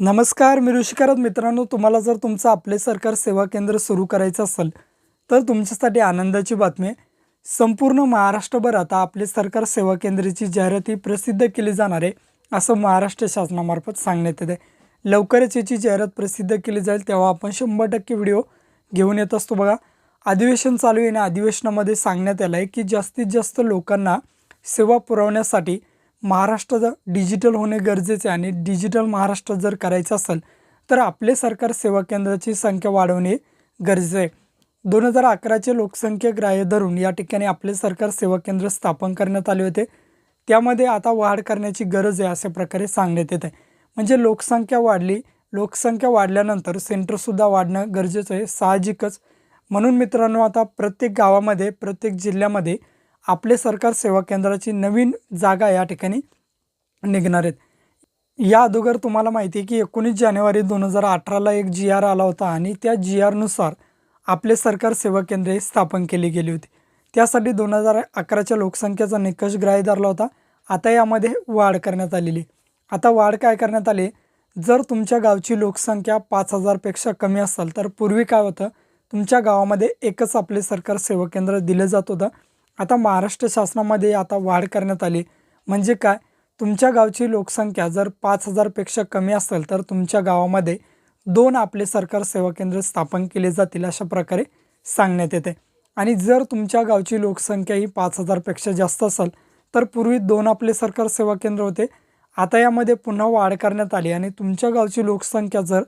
नमस्कार मी ऋषिकारत मित्रांनो तुम्हाला जर तुमचं आपले सरकार सेवा केंद्र सुरू करायचं असेल तर तुमच्यासाठी आनंदाची बातमी आहे. संपूर्ण महाराष्ट्रभर आता आपले सरकार सेवा केंद्राची जाहिराती प्रसिद्ध केली जाणार आहे असं महाराष्ट्र शासनामार्फत सांगण्यात येते. लवकरच याची जाहिरात प्रसिद्ध केली जाईल तेव्हा आपण शंभर टक्के व्हिडिओ घेऊन येत असतो बघा. अधिवेशन चालू आहे आणि अधिवेशनामध्ये सांगण्यात आलं आहे की जास्तीत जास्त लोकांना सेवा पुरवण्यासाठी महाराष्ट्र जर डिजिटल होणे गरजेचे आहे आणि डिजिटल महाराष्ट्र जर करायचं असेल तर आपले सरकार सेवा केंद्राची संख्या वाढवणे गरजेचे आहे. दोन हजार अकराचे लोकसंख्या ग्राह्य धरून या ठिकाणी आपले सरकार सेवा केंद्र स्थापन करण्यात आले होते. त्यामध्ये आता वाढ करण्याची गरज आहे अशा प्रकारे सांगण्यात येत आहे. म्हणजे लोकसंख्या वाढली लोकसंख्या वाढल्यानंतर सेंटरसुद्धा वाढणं गरजेचं आहे साहजिकच. म्हणून मित्रांनो आता प्रत्येक गावामध्ये प्रत्येक जिल्ह्यामध्ये आपले सरकार सेवा केंद्राची नवीन जागा या ठिकाणी निघणार आहेत. या अगोदर तुम्हाला माहिती आहे की एकोणीस जानेवारी दोन हजार अठराला एक जी आर आला होता आणि त्या जी आरनुसार आपले सरकार सेवा केंद्रे स्थापन केली गेली होती. त्यासाठी दोन हजार अकराच्या लोकसंख्येचा निकष ग्राह्य धरला होता. आता यामध्ये वाढ करण्यात आलेली आता वाढ काय करण्यात आली जर तुमच्या गावची लोकसंख्या पाच हजारपेक्षा कमी असेल तर पूर्वी काय होतं? तुमच्या गावामध्ये एकच आपले सरकार सेवा केंद्र दिलं जात होतं. आता महाराष्ट्र शासनामध्ये आता वाढ करण्यात आली. म्हणजे काय? तुमच्या गावची लोकसंख्या जर पाच हजारपेक्षा कमी असेल तर तुमच्या गावामध्ये दोन आपले सरकार सेवा केंद्र स्थापन केले जातील अशा प्रकारे सांगण्यात येते. आणि जर तुमच्या गावची लोकसंख्या ही पाच हजारपेक्षा जास्त असेल तर पूर्वी दोन आपले सरकार सेवा केंद्र होते. आता यामध्ये पुन्हा वाढ करण्यात आली आणि तुमच्या गावची लोकसंख्या जर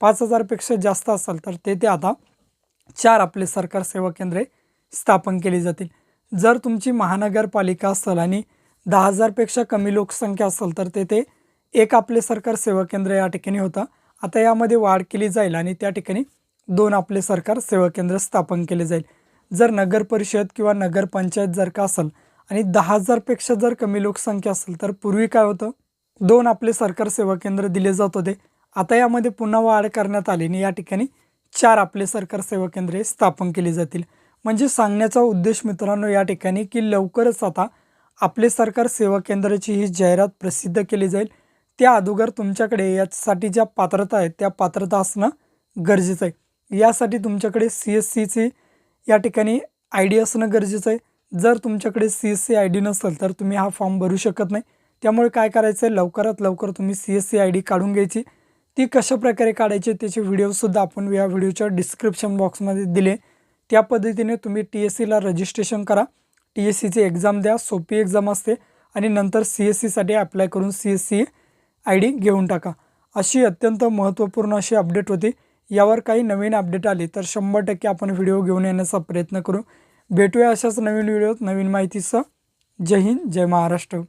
पाच हजारपेक्षा जास्त असेल तर तेथे आता चार आपले सरकार सेवा केंद्रे स्थापन केली जातील. जर तुमची महानगरपालिका असेल आणि दहा हजारपेक्षा कमी लोकसंख्या असेल तर तेथे एक आपले सरकार सेवा केंद्र या ठिकाणी होतं. आता यामध्ये वाढ केली जाईल आणि त्या ठिकाणी दोन आपले सरकार सेवा केंद्र स्थापन केले जाईल. जर नगर परिषद किंवा नगरपंचायत जर का असेल आणि दहा हजारपेक्षा जर कमी लोकसंख्या असेल तर पूर्वी काय होतं? दोन आपले सरकार सेवा केंद्र दिले जात होते. आता यामध्ये पुन्हा वाढ करण्यात आली आणि या ठिकाणी चार आपले सरकार सेवा केंद्रे स्थापन केली जातील. म्हणजे सांगण्याचा उद्देश मित्रांनो या ठिकाणी की लवकरच आता आपले सरकार सेवा केंद्राची ही जाहिरात प्रसिद्ध केली जाईल. त्या अगोदर तुमच्याकडे यासाठी ज्या पात्रता आहेत त्या पात्रता असणं गरजेचं आहे. यासाठी तुमच्याकडे सी एस सीची या ठिकाणी आय डी असणं गरजेचं आहे. जर तुमच्याकडे C S C I D नसेल तर तुम्ही हा फॉर्म भरू शकत नाही. त्यामुळे काय करायचं आहे लवकरात लवकर तुम्ही C S C I D काढून घ्यायची. ती कशा प्रकारे काढायची त्याचे व्हिडिओसुद्धा आपण या व्हिडिओच्या डिस्क्रिप्शन बॉक्समध्ये दिले. त्या पद्धतीने तुम्ही टी एस सीला रजिस्ट्रेशन करा. टी एस सीची एक्झाम द्या सोपी एक्झाम असते. आणि नंतर सी एस सीसाठी अप्लाय करून C S C I D घेऊन टाका. अशी अत्यंत महत्त्वपूर्ण अशी अपडेट होती. यावर काही नवीन अपडेट आली तर शंभर टक्के आपण व्हिडिओ घेऊन येण्याचा प्रयत्न करू. भेटूया अशाच नवीन व्हिडिओत नवीन माहितीसह. जय हिंद जय महाराष्ट्र.